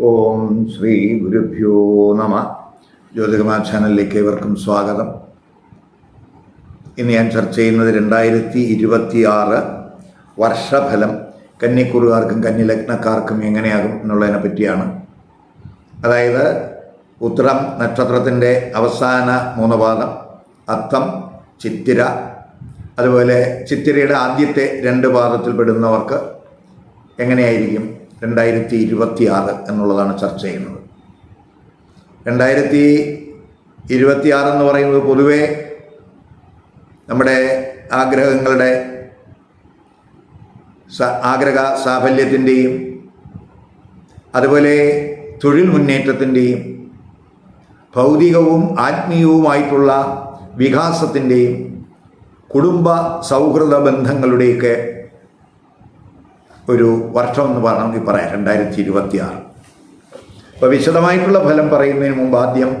ഓം ശ്രീ ഗുരുഭ്യോ നമ. ജ്യോതികമാ ചാനലിലേക്ക് ഏവർക്കും സ്വാഗതം. ഇന്ന് ഞാൻ ചർച്ച ചെയ്യുന്നത് രണ്ടായിരത്തി ഇരുപത്തിയാറ് വർഷഫലം. കന്നിക്കുറുകാർക്കും കന്നിലഗ്നക്കാർക്കും എങ്ങനെയാകും എന്നുള്ളതിനെ പറ്റിയാണ്. അതായത് ഉത്രം നക്ഷത്രത്തിന്റെ അവസാന മൂന്ന് പാദം അത്തം ചിത്തിര. അതുപോലെ ചിത്തിരയുടെ ആദ്യത്തെ രണ്ട് പാദത്തിൽ പെടുന്നവർക്ക് എങ്ങനെയായിരിക്കും? രണ്ടായിരത്തി ഇരുപത്തി ആറ് എന്നുള്ളതാണ് ചർച്ച ചെയ്യുന്നത്. രണ്ടായിരത്തി ഇരുപത്തി ആറ് എന്ന് പറയുന്നത് പൊതുവേ നമ്മുടെ ആഗ്രഹങ്ങളുടെ ആഗ്രഹ സാഫല്യത്തിന്റെയും അതുപോലെ തൊഴിൽ മുന്നേറ്റത്തിന്റെയും ഭൗതികവും ആത്മീയവുമായിട്ടുള്ള വികാസത്തിന്റെയും കുടുംബ സൗഹൃദ ബന്ധങ്ങളുടെയൊക്കെ ഒരു വർഷം എന്ന് വേണമെങ്കിൽ പറയാം രണ്ടായിരത്തി ഇരുപത്തി ആറ് അപ്പോൾ വിശദമായിട്ടുള്ള ഫലം പറയുന്നതിന് മുമ്പ് ആദ്യം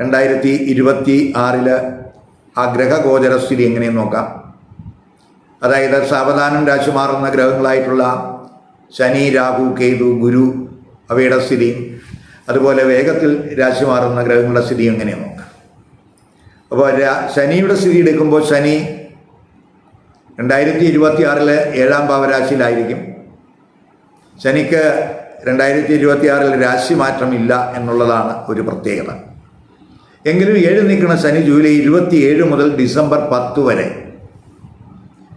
രണ്ടായിരത്തി ഇരുപത്തി ആറിൽ ആ ഗ്രഹഗോചരസ്ഥിതി എങ്ങനെയെന്ന് നോക്കാം. അതായത് സാവധാനം രാശി മാറുന്ന ഗ്രഹങ്ങളായിട്ടുള്ള ശനി രാഹു കേതു ഗുരു അവയുടെ സ്ഥിതി. അതുപോലെ വേഗത്തിൽ രാശി മാറുന്ന ഗ്രഹങ്ങളുടെ സ്ഥിതി എങ്ങനെയാണ് നോക്കാം. അപ്പോൾ ശനിയുടെ സ്ഥിതി എടുക്കുമ്പോൾ ശനി രണ്ടായിരത്തി ഇരുപത്തി ആറിലെ ഏഴാം ഭാവരാശിയിലായിരിക്കും. ശനിക്ക് രണ്ടായിരത്തി ഇരുപത്തി ആറിൽ മാറ്റമില്ല എന്നുള്ളതാണ് ഒരു പ്രത്യേകത. എങ്കിലും ഏഴ് നിൽക്കുന്ന ശനി ജൂലൈ ഇരുപത്തി ഏഴ് മുതൽ ഡിസംബർ പത്ത് വരെ.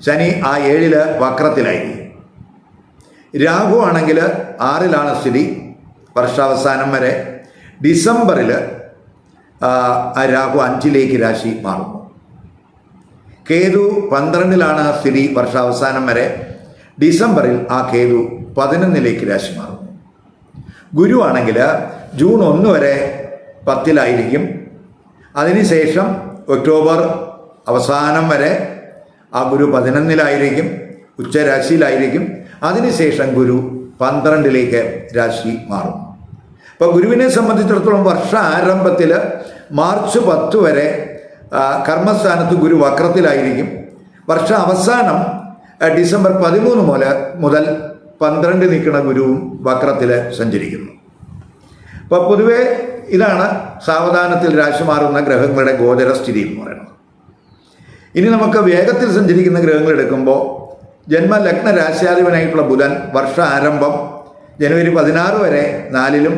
ശനി ആ ഏഴിൽ വക്രത്തിലായിരിക്കും. രാഹു ആണെങ്കിൽ ആറിലാണ് സ്ഥിതി വർഷാവസാനം വരെ. ഡിസംബറിൽ ആ രാഹു അഞ്ചിലേക്ക് രാശി മാറുന്നു കേതു പന്ത്രണ്ടിലാണ് സ്ഥിതി വർഷാവസാനം വരെ. ഡിസംബറിൽ ആ കേതു പതിനൊന്നിലേക്ക് രാശി മാറുന്നു ഗുരു ആണെങ്കിൽ ജൂൺ ഒന്ന് വരെ പത്തിലായിരിക്കും. അതിനുശേഷം ഒക്ടോബർ അവസാനം വരെ ആ ഗുരു പതിനൊന്നിലായിരിക്കും ഉച്ചരാശിയിലായിരിക്കും. അതിനുശേഷം ഗുരു പന്ത്രണ്ടിലേക്ക് രാശി മാറും. അപ്പോൾ ഗുരുവിനെ സംബന്ധിച്ചിടത്തോളം വർഷ ആരംഭത്തിൽ മാർച്ച് പത്ത് വരെ കർമ്മസ്ഥാനത്ത് ഗുരു വക്രത്തിലായിരിക്കും. വർഷ അവസാനം ഡിസംബർ പതിമൂന്ന് മുതൽ പന്ത്രണ്ട് നിൽക്കുന്ന ഗുരുവും വക്രത്തിൽ സഞ്ചരിക്കുന്നു. അപ്പോൾ പൊതുവേ ഇതാണ് സാവധാനത്തിൽ രാശി മാറുന്ന ഗ്രഹങ്ങളുടെ ഗോചര സ്ഥിതി എന്ന് പറയുന്നത്. ഇനി നമുക്ക് വേഗത്തിൽ സഞ്ചരിക്കുന്ന ഗ്രഹങ്ങൾ എടുക്കുമ്പോൾ ജന്മലഗ്ന രാശ്യാധിപനായിട്ടുള്ള ബുധൻ വർഷ ആരംഭം ജനുവരി പതിനാറ് വരെ നാലിലും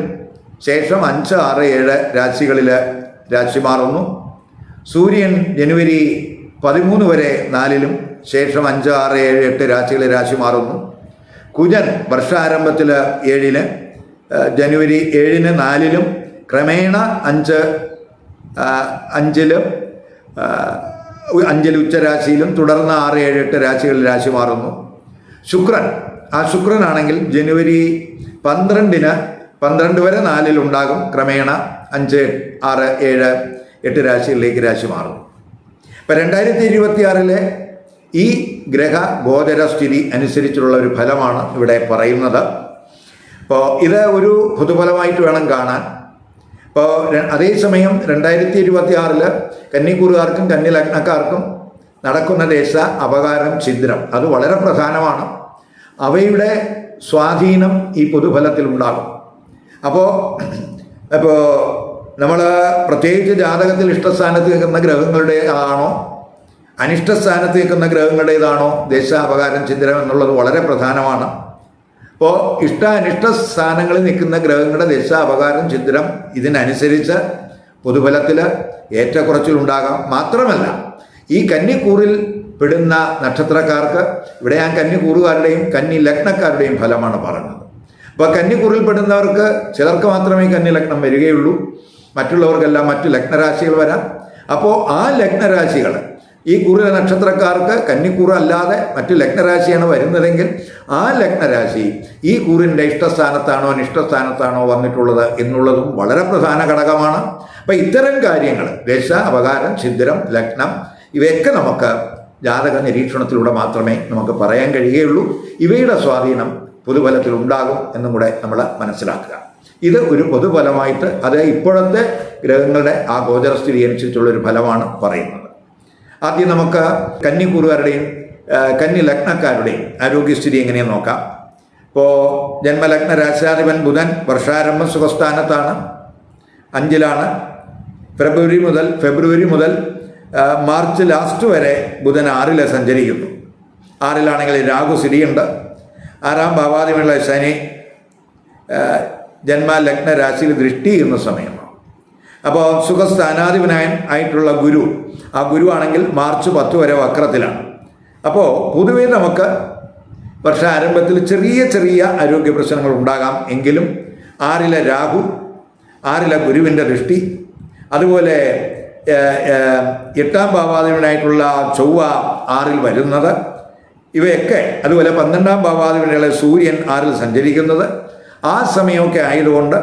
ശേഷം അഞ്ച് ആറ് ഏഴ് രാശികളിൽ രാശി മാറുന്നു സൂര്യൻ ജനുവരി പതിമൂന്ന് വരെ നാലിലും ശേഷം അഞ്ച് ആറ് ഏഴ് എട്ട് രാശികളിൽ രാശി മാറുന്നു കുജൻ വർഷാരംഭത്തിൽ ഏഴിന് ആ, ജനുവരി ഏഴിന് നാലിലും ക്രമേണ അഞ്ച് അഞ്ചിലും അഞ്ചിൽ ഉച്ചരാശിയിലും തുടർന്ന് ആറ് ഏഴ് എട്ട് രാശികളിൽ രാശി മാറുന്നു. ശുക്രൻ ആ ശുക്രനാണെങ്കിൽ ജനുവരി പന്ത്രണ്ടിന് പന്ത്രണ്ട് വരെ നാലിൽ ഉണ്ടാകും ക്രമേണ അഞ്ച് ആറ് ഏഴ് എട്ട് രാശികളിലേക്ക് രാശി മാറും. ഇപ്പം രണ്ടായിരത്തി ഇരുപത്തി ആറിലെ ഈ ഗ്രഹ ഗോചര സ്ഥിതി അനുസരിച്ചുള്ള ഒരു ഫലമാണ് ഇവിടെ പറയുന്നത്. അപ്പോൾ ഇത് ഒരു പൊതുഫലമായിട്ട് വേണം കാണാൻ. ഇപ്പോൾ അതേസമയം രണ്ടായിരത്തി ഇരുപത്തി ആറിൽ കന്നിക്കൂറുകാർക്കും കന്നി ലഗ്നക്കാർക്കും നടക്കുന്ന ദേശ അപകാരം ഛിദ്രം. അത് വളരെ പ്രധാനമാണ്. അവയുടെ സ്വാധീനം ഈ പൊതുഫലത്തിൽ ഉണ്ടാകും. അപ്പോൾ ഇപ്പോൾ നമ്മൾ പ്രത്യേകിച്ച് ജാതകത്തിൽ ഇഷ്ടസ്ഥാനത്ത് നിൽക്കുന്ന ഗ്രഹങ്ങളുടെ ആണോ അനിഷ്ടസ്ഥാനത്ത് നിൽക്കുന്ന ഗ്രഹങ്ങളുടേതാണോ ദേശാപകാരം ചിന്തനം എന്നുള്ളത് വളരെ പ്രധാനമാണ്. അപ്പോൾ ഇഷ്ട അനിഷ്ട സ്ഥാനങ്ങളിൽ നിൽക്കുന്ന ഗ്രഹങ്ങളുടെ ദശാപകാരം ചിത്രം ഇതിനനുസരിച്ച് പൊതുഫലത്തിൽ ഏറ്റക്കുറച്ചിലുണ്ടാകാം. മാത്രമല്ല ഈ കന്നിക്കൂറിൽ പെടുന്ന നക്ഷത്രക്കാർക്ക് ഇവിടെ ഞാൻ കന്നിക്കൂറുകാരുടെയും കന്നി ലഗ്നക്കാരുടെയും ഫലമാണ് പറഞ്ഞത്. അപ്പോൾ കന്നിക്കൂറിൽ പെടുന്നവർക്ക് ചിലർക്ക് മാത്രമേ കന്നി ലഗ്നം വരികയുള്ളൂ. മറ്റുള്ളവർക്കെല്ലാം മറ്റു ലഗ്നരാശികൾ വരാം. അപ്പോൾ ആ ലഗ്നരാശികൾ ഈ കുറിലെ നക്ഷത്രക്കാർക്ക് കന്നിക്കൂറ് അല്ലാതെ മറ്റ് ലഗ്നരാശിയാണ് വരുന്നതെങ്കിൽ ആ ലഗ്നരാശി ഈ കൂറിന്റെ ഇഷ്ടസ്ഥാനത്താണോ അനിഷ്ടസ്ഥാനത്താണോ വന്നിട്ടുള്ളത് എന്നുള്ളതും വളരെ പ്രധാന ഘടകമാണ്. അപ്പം ഇത്തരം കാര്യങ്ങൾ ദശ അപകാരം ഛിദ്രം ലഗ്നം ഇവയൊക്കെ നമുക്ക് ജാതക നിരീക്ഷണത്തിലൂടെ മാത്രമേ നമുക്ക് പറയാൻ കഴിയുകയുള്ളൂ. ഇവയുടെ സ്വാധീനം പൊതുഫലത്തിൽ ഉണ്ടാകും എന്നും കൂടെ നമ്മൾ മനസ്സിലാക്കുക. ഇത് ഒരു പൊതുഫലമായിട്ട് അത് ഇപ്പോഴത്തെ ഗ്രഹങ്ങളുടെ ആ ഗോചരസ്ഥിതി അനുസരിച്ചുള്ള ഒരു ഫലമാണ് പറയുന്നത്. ആദ്യം നമുക്ക് കന്നിക്കൂറുകാരുടെയും കന്നി ലഗ്നക്കാരുടെയും ആരോഗ്യസ്ഥിതി എങ്ങനെയെന്ന് നോക്കാം. ഇപ്പോൾ ജന്മലഗ്ന രാശാധിപൻ ബുധൻ വർഷാരംഭം സുഖസ്ഥാനത്താണ് അഞ്ചിലാണ്. ഫെബ്രുവരി മുതൽ ഫെബ്രുവരി മുതൽ മാർച്ച് ലാസ്റ്റ് വരെ ബുധൻ ആറിൽ സഞ്ചരിക്കുന്നു. ആറിലാണെങ്കിൽ രാഹു സ്ഥിതിയുണ്ട്. ആറാം ഭാവാധിപനുള്ള ശനി ജന്മലഗ്ന ജന്മ ലഗ്ന രാശിയിൽ ദൃഷ്ടി ചെയ്യുന്ന സമയമാണ് അപ്പോൾ സുഖസ്ഥാനാധിപനായ ആയിട്ടുള്ള ഗുരു ആ ഗുരു ആണെങ്കിൽ മാർച്ച് പത്ത് വരെ വക്രത്തിലാണ്. അപ്പോൾ പൊതുവെ നമുക്ക് വർഷാരംഭത്തിൽ ചെറിയ ചെറിയ ആരോഗ്യ പ്രശ്നങ്ങൾ ഉണ്ടാകാം എങ്കിലും ആറിലെ രാഹു ആറിലെ ഗുരുവിന്റെ ദൃഷ്ടി അതുപോലെ എട്ടാം ഭാവാധിപനായിട്ടുള്ള ചൊവ്വ ആറിൽ വരുന്നത് ഇവയൊക്കെ അതുപോലെ പന്ത്രണ്ടാം ഭാവാധിപനുള്ള സൂര്യൻ ആറിൽ സഞ്ചരിക്കുന്നത് ആ സമയമൊക്കെ ആയതുകൊണ്ട്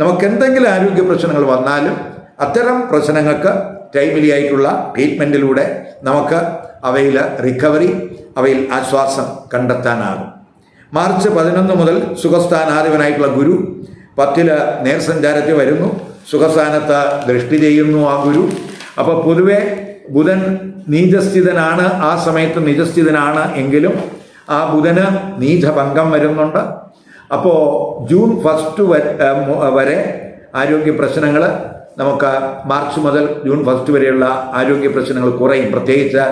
നമുക്ക് എന്തെങ്കിലും ആരോഗ്യ പ്രശ്നങ്ങൾ വന്നാലും അത്തരം പ്രശ്നങ്ങൾക്ക് ടൈമിലി ആയിട്ടുള്ള ട്രീറ്റ്മെന്റിലൂടെ നമുക്ക് അവയിൽ റിക്കവറി അവയിൽ ആശ്വാസം കണ്ടെത്താനാകും. മാർച്ച് പതിനൊന്ന് മുതൽ സുഖസ്ഥാനാധിപനായിട്ടുള്ള ഗുരു പത്തിൽ നേർസഞ്ചാരത്തിൽ വരുന്നു. സുഖസ്ഥാനത്ത് ദൃഷ്ടി ചെയ്യുന്നു ആ ഗുരു. അപ്പോൾ പൊതുവെ ബുധൻ നീചസ്ഥിതനാണ് ആ സമയത്ത് നിജസ്ഥിതനാണ് എങ്കിലും ആ ബുധന് നീചഭംഗം വരുന്നുണ്ട്. അപ്പോൾ ജൂൺ ഫസ്റ്റ് വരെ ആരോഗ്യ പ്രശ്നങ്ങൾ നമുക്ക് മാർച്ച് മുതൽ ജൂൺ ഫസ്റ്റ് വരെയുള്ള ആരോഗ്യ പ്രശ്നങ്ങൾ കുറയും. പ്രത്യേകിച്ച്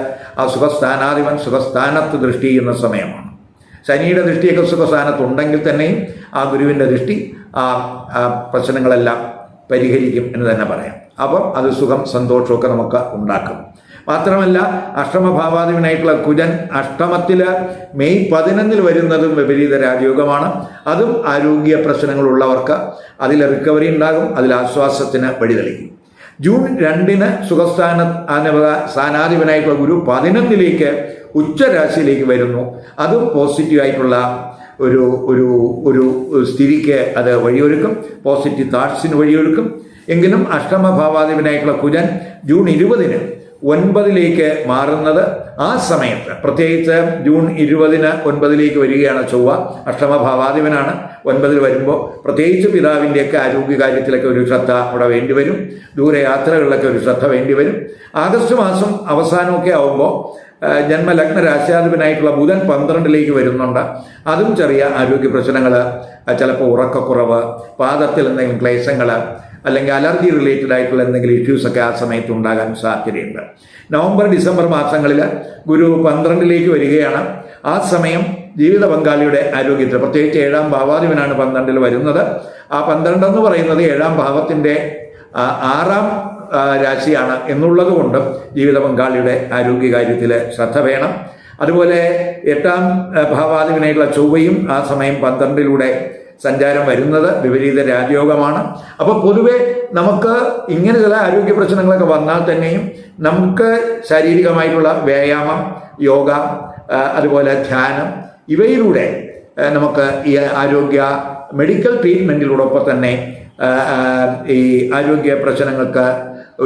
ആ സുഖസ്ഥാനാധിപൻ സുഖസ്ഥാനത്ത് ദൃഷ്ടി ചെയ്യുന്ന സമയമാണ്. ശനിയുടെ ദൃഷ്ടിയൊക്കെ സുഖസ്ഥാനത്തുണ്ടെങ്കിൽ തന്നെയും ആ ഗുരുവിന്റെ ദൃഷ്ടി ആ പ്രശ്നങ്ങളെല്ലാം പരിഹരിക്കും എന്ന് തന്നെ പറയാം. അപ്പം അത് സുഖം സന്തോഷമൊക്കെ നമുക്ക് ഉണ്ടാക്കും. മാത്രമല്ല അഷ്ടമഭാവാധിപനായിട്ടുള്ള കുജൻ അഷ്ടമത്തിൽ മെയ് പതിനൊന്നിൽ വരുന്നതും വിപരീത രാജയോഗമാണ്. അതും ആരോഗ്യ പ്രശ്നങ്ങളുള്ളവർക്ക് അതിൽ റിക്കവറി ഉണ്ടാകും അതിൽ ആശ്വാസത്തിന് വഴിതെളിക്കും. ജൂൺ രണ്ടിന് സുഖസ്ഥാന സ്ഥാനാധിപനായിട്ടുള്ള ഗുരു പതിനൊന്നിലേക്ക് ഉച്ചരാശിയിലേക്ക് വരുന്നു. അതും പോസിറ്റീവായിട്ടുള്ള ഒരു ഒരു ഒരു സ്ഥിതിക്ക് അത് വഴിയൊരുക്കും. പോസിറ്റീവ് താട്ട്സിന് വഴിയൊരുക്കും. എങ്കിലും അഷ്ടമഭാവാധിപനായിട്ടുള്ള കുജൻ ജൂൺ ഇരുപതിന് ഒൻപതിലേക്ക് മാറുന്നത് ആ സമയത്ത്. പ്രത്യേകിച്ച് ജൂൺ ഇരുപതിന് ഒൻപതിലേക്ക് വരികയാണ് ചൊവ്വ. അഷ്ടമഭാവാധിപനാണ്. ഒൻപതിൽ വരുമ്പോൾ പ്രത്യേകിച്ച് പിതാവിന്റെയൊക്കെ ആരോഗ്യകാര്യത്തിലൊക്കെ ഒരു ശ്രദ്ധ അവിടെ വേണ്ടിവരും ദൂരയാത്രകളിലൊക്കെ ഒരു ശ്രദ്ധ വേണ്ടിവരും ആഗസ്റ്റ് മാസം അവസാനമൊക്കെ ആവുമ്പോൾ ജന്മലഗ്ന രാശാധിപനായിട്ടുള്ള ബുധൻ പന്ത്രണ്ടിലേക്ക് വരുന്നുണ്ട്. അതും ചെറിയ ആരോഗ്യ പ്രശ്നങ്ങൾ ചിലപ്പോൾ ഉറക്കക്കുറവ് പാദത്തിൽ എന്തെങ്കിലും ക്ലേശങ്ങൾ അല്ലെങ്കിൽ അലർജി റിലേറ്റഡ് ആയിട്ടുള്ള എന്തെങ്കിലും ഇഷ്യൂസ് ഒക്കെ ആ സമയത്ത് ഉണ്ടാകാൻ സാധ്യതയുണ്ട്. നവംബർ ഡിസംബർ മാസങ്ങളിൽ ഗുരു പന്ത്രണ്ടിലേക്ക് വരികയാണ്. ആ സമയം ജീവിത പങ്കാളിയുടെ ആരോഗ്യത്തിൽ പ്രത്യേകിച്ച് ഏഴാം ഭാവാധിപനാണ് പന്ത്രണ്ടിൽ വരുന്നത്. ആ പന്ത്രണ്ട് എന്ന് പറയുന്നത് ഏഴാം ഭാവത്തിന്റെ ആറാം രാശിയാണ് എന്നുള്ളത് കൊണ്ട് ജീവിത പങ്കാളിയുടെ ആരോഗ്യകാര്യത്തിൽ ശ്രദ്ധ വേണം. അതുപോലെ എട്ടാം ഭാവാധിപനായിട്ടുള്ള ചൊവ്വയും ആ സമയം പന്ത്രണ്ടിലൂടെ സഞ്ചാരം വരുന്നത് വിപരീത രാജയോഗമാണ്. അപ്പോൾ പൊതുവെ നമുക്ക് ഇങ്ങനെ ചില ആരോഗ്യ പ്രശ്നങ്ങളൊക്കെ വന്നാൽ തന്നെയും നമുക്ക് ശാരീരികമായിട്ടുള്ള വ്യായാമം യോഗ അതുപോലെ ധ്യാനം ഇവയിലൂടെ നമുക്ക് ഈ ആരോഗ്യ മെഡിക്കൽ ട്രീറ്റ്മെന്റിലൂടൊപ്പം തന്നെ ഈ ആരോഗ്യ പ്രശ്നങ്ങൾക്ക്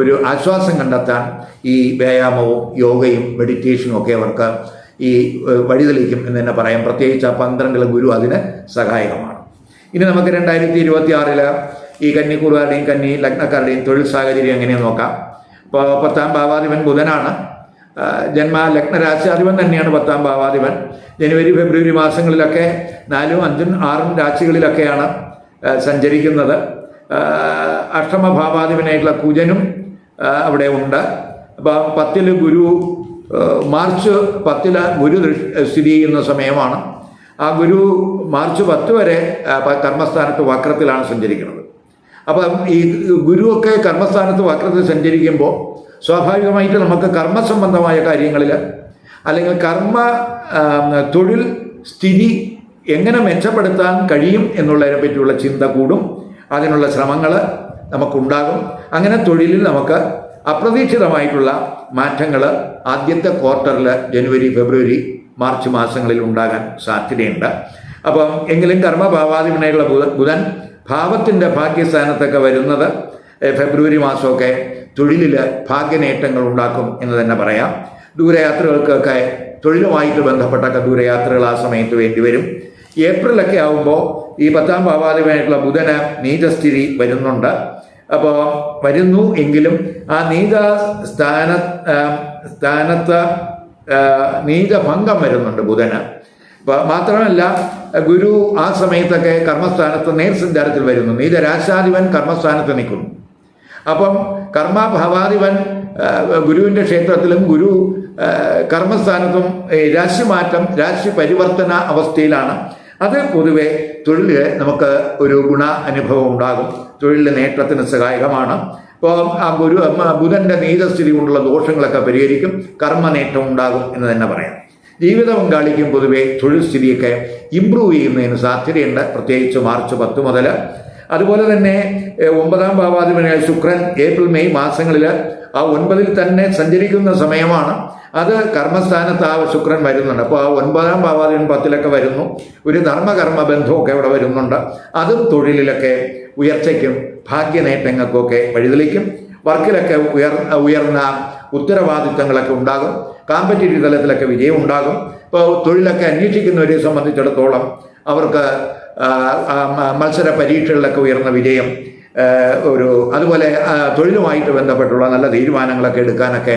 ഒരു ആശ്വാസം കണ്ടെത്താൻ ഈ വ്യായാമവും യോഗയും മെഡിറ്റേഷനും ഒക്കെ അവർക്ക് ഈ വഴിതെളിക്കും എന്ന് തന്നെ പറയാം. പ്രത്യേകിച്ച് ആ പന്ത്രണ്ടിലെ ഗുരു അതിന് സഹായകമാണ്. ഇനി നമുക്ക് രണ്ടായിരത്തി ഇരുപത്തി ആറിൽ ഈ കന്നിക്കൂറുകാരുടെയും കന്നി ലഗ്നക്കാരുടെയും തൊഴിൽ സാഹചര്യം എങ്ങനെയാണ് നോക്കാം. ഇപ്പോൾ പത്താം ഭാവാധിപൻ ബുധനാണ്. ജന്മ ലഗ്നരാശാധിപൻ തന്നെയാണ് പത്താം ഭാവാധിപൻ. ജനുവരി ഫെബ്രുവരി മാസങ്ങളിലൊക്കെ നാലും അഞ്ചും ആറും രാശികളിലൊക്കെയാണ് സഞ്ചരിക്കുന്നത്. ആ, അഷ്ടമ ഭാവാധിപനായിട്ടുള്ള കുജനും അവിടെ ഉണ്ട്. അപ്പോൾ പത്തിൽ ഗുരു മാർച്ച് പത്തിൽ ഗുരു സ്ഥിതി ചെയ്യുന്ന സമയമാണ്. ആ ഗുരു മാർച്ച് പത്ത് വരെ കർമ്മസ്ഥാനത്ത് വക്രത്തിലാണ് സഞ്ചരിക്കുന്നത്. അപ്പം ഈ ഗുരുവൊക്കെ കർമ്മസ്ഥാനത്ത് വക്രത്തിൽ സഞ്ചരിക്കുമ്പോൾ സ്വാഭാവികമായിട്ട് നമുക്ക് കർമ്മസംബന്ധമായ കാര്യങ്ങളിൽ അല്ലെങ്കിൽ കർമ്മ തൊഴിൽ സ്ഥിതി എങ്ങനെ മെച്ചപ്പെടുത്താൻ കഴിയും എന്നുള്ളതിനെ പറ്റിയുള്ള ചിന്ത കൂടും. അതിനുള്ള ശ്രമങ്ങൾ നമുക്കുണ്ടാകും. അങ്ങനെ തൊഴിലിൽ നമുക്ക് അപ്രതീക്ഷിതമായിട്ടുള്ള മാറ്റങ്ങൾ ആദ്യത്തെ ക്വാർട്ടറിൽ ജനുവരി ഫെബ്രുവരി മാർച്ച് മാസങ്ങളിൽ ഉണ്ടാകാൻ സാധ്യതയുണ്ട്. അപ്പം എങ്കിലും കർമ്മഭാവാധിപനായുള്ള ബുധ ബുധൻ ഭാവത്തിന്റെ ഭാഗ്യസ്ഥാനത്തൊക്കെ വരുന്നത് ഫെബ്രുവരി മാസമൊക്കെ തൊഴിലിൽ ഭാഗ്യനേട്ടങ്ങൾ ഉണ്ടാക്കും എന്ന് തന്നെ പറയാം. ദൂരയാത്രകൾക്കൊക്കെ തൊഴിലുമായിട്ട് ബന്ധപ്പെട്ടൊക്കെ ദൂരയാത്രകൾ ആ സമയത്ത് വേണ്ടിവരും ഏപ്രിലൊക്കെ ആകുമ്പോൾ ഈ പത്താം ഭാവാധിപനായിട്ടുള്ള ബുധന് നീചസ്ഥിതി വരുന്നുണ്ട്. അപ്പോൾ വരുന്നു എങ്കിലും ആ നീച സ്ഥാന സ്ഥാനത്ത് നീചഭംഗം വരുന്നുണ്ട് ബുധന്. മാത്രമല്ല ഗുരു ആ സമയത്തൊക്കെ കർമ്മസ്ഥാനത്ത് നേർസഞ്ചാരത്തിൽ വരുന്നു. നീചരാശാധിപൻ കർമ്മസ്ഥാനത്ത് നിൽക്കുന്നു. അപ്പം കർമ്മഭാവാധിപൻ ഗുരുവിന്റെ ക്ഷേത്രത്തിലും ഗുരു കർമ്മസ്ഥാനത്തും രാശിമാറ്റം രാശി പരിവർത്തന അവസ്ഥയിലാണ്. അത് പൊതുവെ തൊഴിലിൽ നമുക്ക് ഒരു ഗുണ അനുഭവം ഉണ്ടാകും. തൊഴിലിലെ നേട്ടത്തിന് സഹായകമാണ്. ഇപ്പോൾ ആ ഗുരു ബുധന്റെ നീതസ്ഥിതി കൊണ്ടുള്ള ദോഷങ്ങളൊക്കെ പരിഹരിക്കും കർമ്മനേറ്റം ഉണ്ടാകും എന്ന് തന്നെ പറയാം. ജീവിത പങ്കാളിക്കും പൊതുവെ തൊഴിൽ സ്ഥിതിയൊക്കെ ഇമ്പ്രൂവ് ചെയ്യുന്നതിന് സാധ്യതയുണ്ട്. പ്രത്യേകിച്ച് മാർച്ച് പത്ത് മുതൽ അതുപോലെ തന്നെ ഒമ്പതാം ഭാവാധിപനായ ശുക്രൻ ഏപ്രിൽ മെയ് മാസങ്ങളിൽ ആ ഒൻപതിൽ തന്നെ സഞ്ചരിക്കുന്ന സമയമാണ്. അത് കർമ്മസ്ഥാനത്ത് ആ ശുക്രൻ വരുന്നുണ്ട്. അപ്പോൾ ആ ഒൻപതാം ഭാവാധിപൻ പത്തിലൊക്കെ വരുന്നു. ഒരു ധർമ്മകർമ്മ ബന്ധമൊക്കെ അവിടെ വരുന്നുണ്ട്. അതും തൊഴിലിലൊക്കെ ഉയർച്ചയ്ക്കും ഭാഗ്യനേട്ടങ്ങൾക്കൊക്കെ വഴിതെളിക്കും. വർക്കിലൊക്കെ ഉയർ ഉയർന്ന ഉത്തരവാദിത്തങ്ങളൊക്കെ ഉണ്ടാകും. കാമ്പറ്റേറ്റീവ് തലത്തിലൊക്കെ വിജയം ഉണ്ടാകും ഇപ്പോൾ തൊഴിലൊക്കെ അന്വേഷിക്കുന്നവരെ സംബന്ധിച്ചിടത്തോളം അവർക്ക് മത്സര പരീക്ഷകളിലൊക്കെ ഉയർന്ന വിജയം ഒരു അതുപോലെ തൊഴിലുമായിട്ട് ബന്ധപ്പെട്ടുള്ള നല്ല തീരുമാനങ്ങളൊക്കെ എടുക്കാനൊക്കെ